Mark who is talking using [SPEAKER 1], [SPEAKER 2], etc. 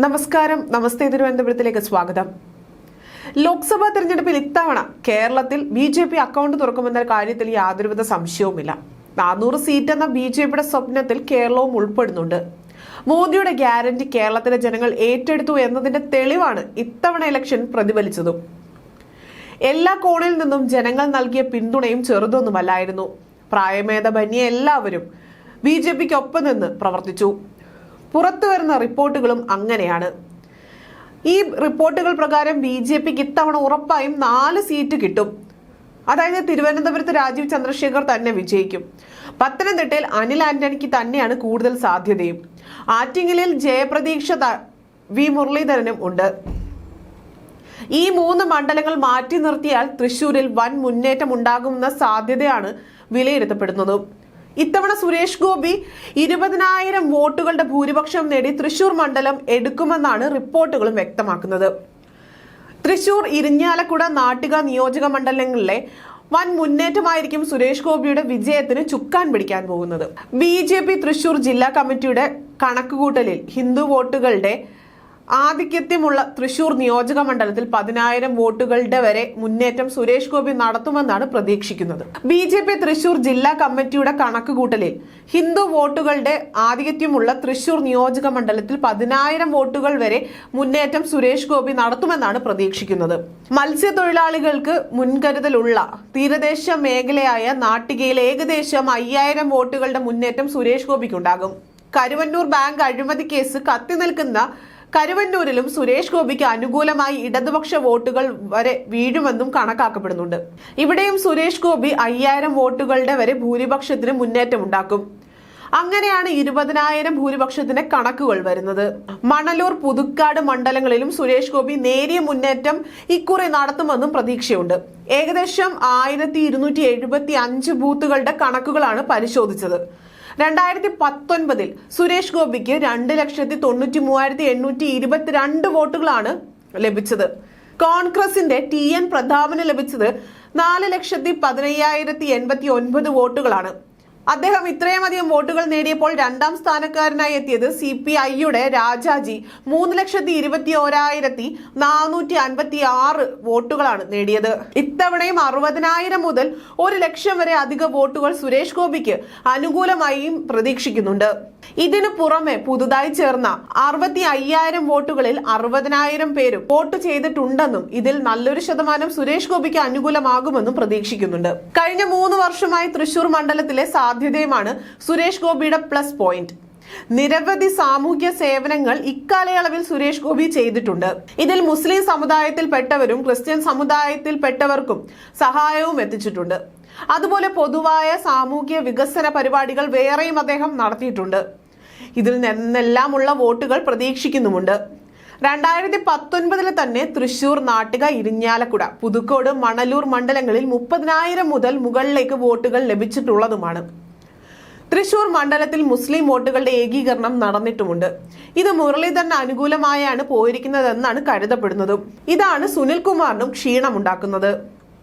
[SPEAKER 1] നമസ്കാരം. നമസ്തേ തിരുവനന്തപുരത്തിലേക്ക് സ്വാഗതം. ലോക്സഭാ തെരഞ്ഞെടുപ്പിൽ ഇത്തവണ കേരളത്തിൽ ബി ജെ പി അക്കൗണ്ട് തുറക്കുമെന്ന കാര്യത്തിൽ യാതൊരുവിധ സംശയവുമില്ല. നാനൂറ് സീറ്റ് എന്ന ബി ജെ പിയുടെ സ്വപ്നത്തിൽ കേരളവും ഉൾപ്പെടുന്നുണ്ട്. മോദിയുടെ ഗ്യാരണ്ടി കേരളത്തിലെ ജനങ്ങൾ ഏറ്റെടുത്തു എന്നതിന്റെ തെളിവാണ് ഇത്തവണ ഇലക്ഷൻ പ്രതിഫലിച്ചതും. എല്ലാ കോണിൽ നിന്നും ജനങ്ങൾ നൽകിയ പിന്തുണയും ചെറുതൊന്നുമല്ലായിരുന്നു. പ്രായമേധമന്യേ എല്ലാവരും ബി ജെ പിക്ക് ഒപ്പം നിന്ന് പ്രവർത്തിച്ചു. പുറത്തു വരുന്ന റിപ്പോർട്ടുകളും അങ്ങനെയാണ്. ഈ റിപ്പോർട്ടുകൾ പ്രകാരം ബി ജെ പിക്ക് ഇത്തവണ ഉറപ്പായും നാല് സീറ്റ് കിട്ടും. അതായത് തിരുവനന്തപുരത്ത് രാജീവ് ചന്ദ്രശേഖർ തന്നെ വിജയിക്കും. പത്തനംതിട്ടയിൽ അനിൽ ആന്റണിക്ക് തന്നെയാണ് കൂടുതൽ സാധ്യതയും. ആറ്റിങ്ങലിൽ ജയപ്രതീക്ഷ വി മുരളീധരനും ഉണ്ട്. ഈ മൂന്ന് മണ്ഡലങ്ങൾ മാറ്റി നിർത്തിയാൽ തൃശൂരിൽ വൻ മുന്നേറ്റം ഉണ്ടാകുമെന്ന സാധ്യതയാണ് വിലയിരുത്തപ്പെടുന്നത്. ഇത്തവണ സുരേഷ് ഗോപി ഇരുപതിനായിരം വോട്ടുകളുടെ ഭൂരിപക്ഷം നേടി തൃശൂർ മണ്ഡലം എടുക്കുമെന്നാണ് റിപ്പോർട്ടുകളും വ്യക്തമാക്കുന്നത്. തൃശൂർ ഇരിഞ്ഞാലക്കുട നാട്ടിക നിയോജക മണ്ഡലങ്ങളിലെ വൻ മുന്നേറ്റമായിരിക്കും സുരേഷ് ഗോപിയുടെ വിജയത്തിന് ചുക്കാൻ പിടിക്കാൻ പോകുന്നത്. ബി തൃശൂർ ജില്ലാ കമ്മിറ്റിയുടെ കണക്കുകൂട്ടലിൽ ഹിന്ദു വോട്ടുകളുടെ ആധിക്യത്യമുള്ള തൃശൂർ നിയോജക മണ്ഡലത്തിൽ പതിനായിരം വോട്ടുകളുടെ വരെ മുന്നേറ്റം സുരേഷ് ഗോപി നടത്തുമെന്നാണ് പ്രതീക്ഷിക്കുന്നത്. ബി ജെ പി തൃശൂർ ജില്ലാ കമ്മിറ്റിയുടെ കണക്കുകൂട്ടലിൽ ഹിന്ദു വോട്ടുകളുടെ ആധിക്യമുള്ള തൃശൂർ നിയോജക മണ്ഡലത്തിൽ പതിനായിരം വോട്ടുകൾ വരെ മുന്നേറ്റം സുരേഷ് ഗോപി നടത്തുമെന്നാണ് പ്രതീക്ഷിക്കുന്നത്. മത്സ്യത്തൊഴിലാളികൾക്ക് മുൻകരുതലുള്ള തീരദേശ മേഖലയായ നാട്ടികയിൽ ഏകദേശം അയ്യായിരം വോട്ടുകളുടെ മുന്നേറ്റം സുരേഷ് ഗോപിക്കുണ്ടാകും. കരുവന്നൂർ ബാങ്ക് അഴിമതി കേസ് കത്തി നിൽക്കുന്ന കരുവന്നൂരിലും സുരേഷ് ഗോപിക്ക് അനുകൂലമായി ഇടതുപക്ഷ വോട്ടുകൾ വരെ വീഴുമെന്നും കണക്കാക്കപ്പെടുന്നുണ്ട്. ഇവിടെയും സുരേഷ് ഗോപി അയ്യായിരം വോട്ടുകളുടെ വരെ ഭൂരിപക്ഷത്തിന് മുന്നേറ്റമുണ്ടാക്കും അങ്ങനെയാണ് ഇരുപതിനായിരം ഭൂരിപക്ഷത്തിന്റെ കണക്കുകൾ വരുന്നത്. മണലൂർ പുതുക്കാട് മണ്ഡലങ്ങളിലും സുരേഷ് ഗോപി നേരിയ മുന്നേറ്റം ഇക്കുറി നടത്തുമെന്നും പ്രതീക്ഷയുണ്ട്. ഏകദേശം ആയിരത്തി ഇരുന്നൂറ്റി എഴുപത്തി അഞ്ച് ബൂത്തുകളുടെ കണക്കുകളാണ് പരിശോധിച്ചത്. രണ്ടായിരത്തി പത്തൊൻപതിൽ സുരേഷ് ഗോപിക്ക് രണ്ട് ലക്ഷത്തി തൊണ്ണൂറ്റി മൂവായിരത്തി എണ്ണൂറ്റി ഇരുപത്തിരണ്ട് വോട്ടുകളാണ് ലഭിച്ചത്. കോൺഗ്രസിന്റെ ടി എൻ പ്രതാപന് ലഭിച്ചത് നാല് ലക്ഷത്തി പതിനയ്യായിരത്തി എൺപത്തി ഒൻപത് വോട്ടുകളാണ്. അദ്ദേഹം ഇത്രയുമധികം വോട്ടുകൾ നേടിയപ്പോൾ രണ്ടാം സ്ഥാനക്കാരനായി എത്തിയത് സി പി ഐയുടെ രാജാജി. മൂന്ന് ലക്ഷത്തി ഇരുപത്തി ഓരായിരത്തി നാനൂറ്റി അൻപത്തി ആറ് വോട്ടുകളാണ് നേടിയത്. ഇത്തവണയും അറുപതിനായിരം മുതൽ ഒരു ലക്ഷം വരെ അധിക വോട്ടുകൾ സുരേഷ് ഗോപിക്ക് അനുകൂലമായും പ്രതീക്ഷിക്കുന്നുണ്ട്. ഇതിനു പുറമെ പുതുതായി ചേർന്ന അറുപത്തി അയ്യായിരം വോട്ടുകളിൽ അറുപതിനായിരം പേരും വോട്ട് ചെയ്തിട്ടുണ്ടെന്നും ഇതിൽ നല്ലൊരു ശതമാനം സുരേഷ് ഗോപിക്ക് അനുകൂലമാകുമെന്നും പ്രതീക്ഷിക്കുന്നുണ്ട്. കഴിഞ്ഞ മൂന്ന് വർഷമായി തൃശൂർ മണ്ഡലത്തിലെ സാധ്യതയുമാണ് സുരേഷ് ഗോപിയുടെ പ്ലസ് പോയിന്റ്. നിരവധി സാമൂഹ്യ സേവനങ്ങൾ ഇക്കാലയളവിൽ സുരേഷ് ഗോപി ചെയ്തിട്ടുണ്ട്. ഇതിൽ മുസ്ലിം സമുദായത്തിൽപ്പെട്ടവരും ക്രിസ്ത്യൻ സമുദായത്തിൽപ്പെട്ടവർക്കും സഹായവും എത്തിച്ചിട്ടുണ്ട്. അതുപോലെ പൊതുവായ സാമൂഹ്യ വികസന പരിപാടികൾ വേറെയും അദ്ദേഹം നടത്തിയിട്ടുണ്ട്. ഇതിൽ നിന്നെല്ലാമുള്ള വോട്ടുകൾ പ്രതീക്ഷിക്കുന്നുമുണ്ട്. രണ്ടായിരത്തി പത്തൊൻപതിൽ തന്നെ തൃശൂർ നാട്ടിക ഇരിഞ്ഞാലക്കുട പുതുക്കോട് മണലൂർ മണ്ഡലങ്ങളിൽ മുപ്പതിനായിരം മുതൽ മുകളിലേക്ക് വോട്ടുകൾ ലഭിച്ചിട്ടുള്ളതുമാണ്. തൃശൂർ മണ്ഡലത്തിൽ മുസ്ലിം വോട്ടുകളുടെ ഏകീകരണം നടന്നിട്ടുമുണ്ട്. ഇത് മുരളീധരന് അനുകൂലമായാണ് പോയിരിക്കുന്നതെന്നാണ് കരുതപ്പെടുന്നത്. ഇതാണ് സുനിൽകുമാറിനും ക്ഷീണമുണ്ടാക്കുന്നത്.